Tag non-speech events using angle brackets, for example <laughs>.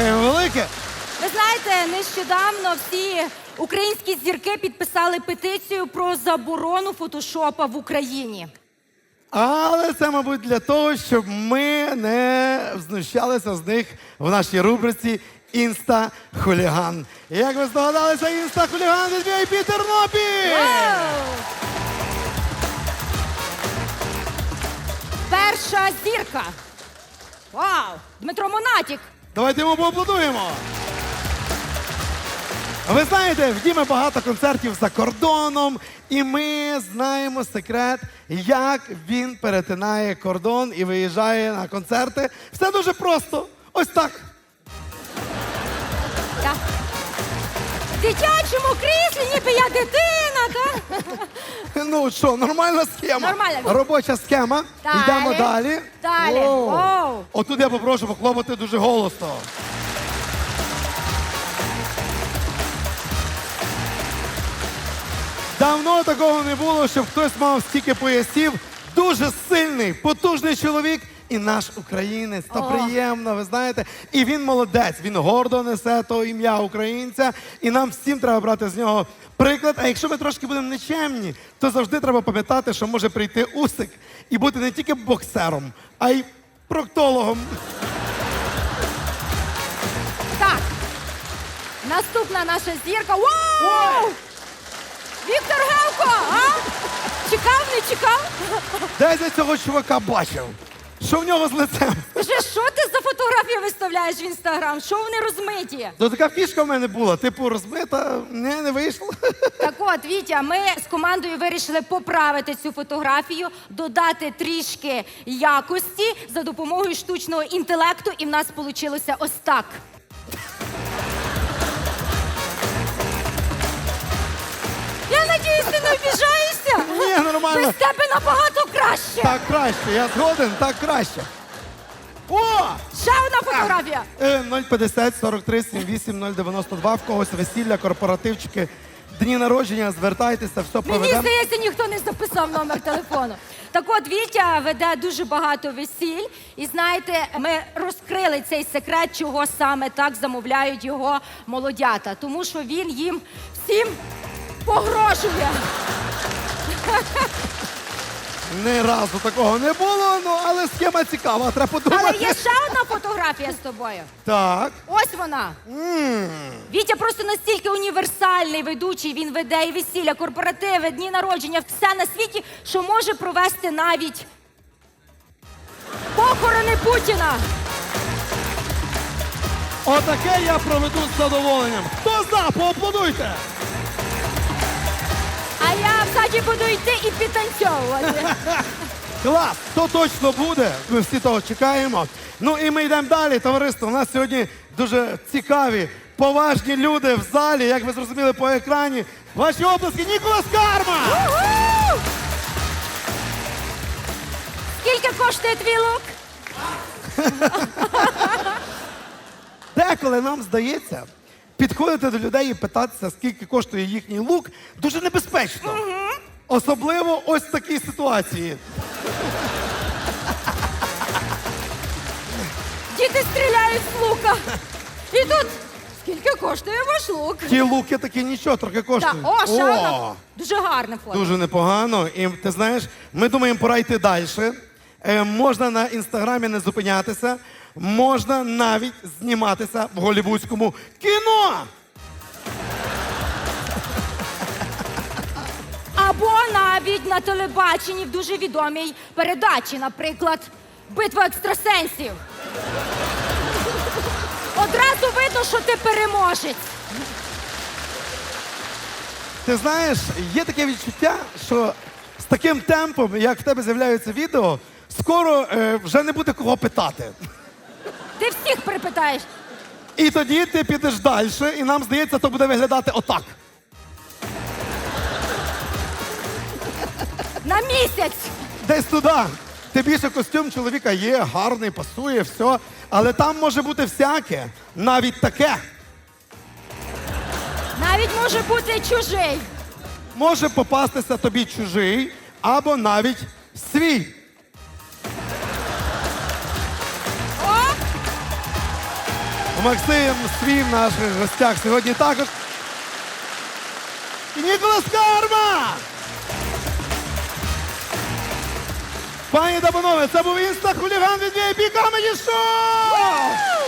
Дякуємо велике! Ви знаєте, нещодавно всі українські зірки підписали петицію про заборону фотошопа в Україні. Але це, мабуть, для того, щоб ми не знущалися з них в нашій рубриці Інста-хуліган. Як ви здогадалися, інста-хуліган від VIP Тернопіль! Перша зірка. Вау! Дмитро Монатік. Давайте йому поаплодуємо. Ви знаєте, в Діми багато концертів за кордоном, і ми знаємо секрет, як він перетинає кордон і виїжджає на концерти. Все дуже просто. Ось так. Так. В дитячому кріслі, ніби я дитина, так? Ну що, нормальна схема. Нормальна. Робоча схема. Далі. Йдемо далі. Далі. Воу. Воу. Отут я попрошу похлопати дуже голосно. Давно такого не було, щоб хтось мав стільки поясів. Дуже сильний, потужний чоловік і наш українець. Та приємно, ви знаєте. І він молодець. Він гордо несе то ім'я українця. І нам всім треба брати з нього приклад. А якщо ми трошки будемо нечемні, то завжди треба пам'ятати, що може прийти усик і бути не тільки боксером, а й проктологом. Так. Наступна наша зірка. Вау! Віктор Гевко! А? Чекав, не чекав? Де я цього чувака бачив? Що в нього з лицем? Скажи, що ти за фотографії виставляєш в інстаграм? Що вони розмиті? То така фішка в мене була, типу, розмита, не, не вийшло. Так от, Вітя, ми з командою вирішили поправити цю фотографію, додати трішки якості за допомогою штучного інтелекту, і в нас вийшло ось так. Я надіюсь, ти не обіжаєшся? Ні, нормально. Без тебе набагато краще. Так краще, я згоден, так краще. О! Ще одна фотографія. Е, 050 43 78 092. В когось весілля, корпоративчики, дні народження, звертайтеся, все Мені проведемо. здається, ніхто не записав номер телефону. Так от Вітя веде дуже багато весіль, і знаєте, ми розкрили цей секрет, чого саме так замовляють його молодята, тому що він їм всім погрожує. Ні разу такого не було, ну але схема цікава, треба Але є ще одна фотографія з тобою. Так. Ось вона. Вітя просто настільки універсальний ведучий. Він веде і весілля, корпоративи, дні народження, все на світі, що може провести навіть похорони Путіна. Отаке я проведу з задоволенням. Хто за, поаплодуйте! А я взаді буду йти і підтанцьовувати. <laughs> Клас! То точно буде. Ми всі того чекаємо. Ну і ми йдемо далі, товариство. У нас сьогодні дуже цікаві, поважні люди в залі, як ви зрозуміли по екрані. Ваші оплески Ніколас Карма! Уху! Скільки коштує твій лук? Деколи нам здається, підходити до людей і питатися, скільки коштує їхній лук, дуже небезпечно. Особливо ось в такій ситуації. Діти стріляють з лука. І тут скільки коштує ваш лук? Ті луки такі нічого, трохи Так, коштують. О, О! Дуже гарне фото. Дуже непогано. І ти знаєш, ми думаємо, пора йти далі. Е, можна на інстаграмі не зупинятися, можна навіть зніматися в голівудському кіно. Або навіть на телебаченні в дуже відомій передачі, наприклад, Битва екстрасенсів. Одразу видно, що ти переможець. Ти знаєш, є таке відчуття, що з таким темпом, як в тебе з'являються відео, скоро е, вже не буде кого питати. Ти всіх припитаєш. І тоді ти підеш далі, і нам здається, то буде виглядати отак. На місяць. Десь туди. Ти більше костюм чоловіка є, гарний, пасує, все. Але там може бути всяке, навіть таке. Навіть може бути чужий. Може попастися тобі чужий або навіть свій. Максим свій в наших гостях сьогодні також. Ніколас Карма! Пані та панове, це був інста хуліган від VIP Comedy Show!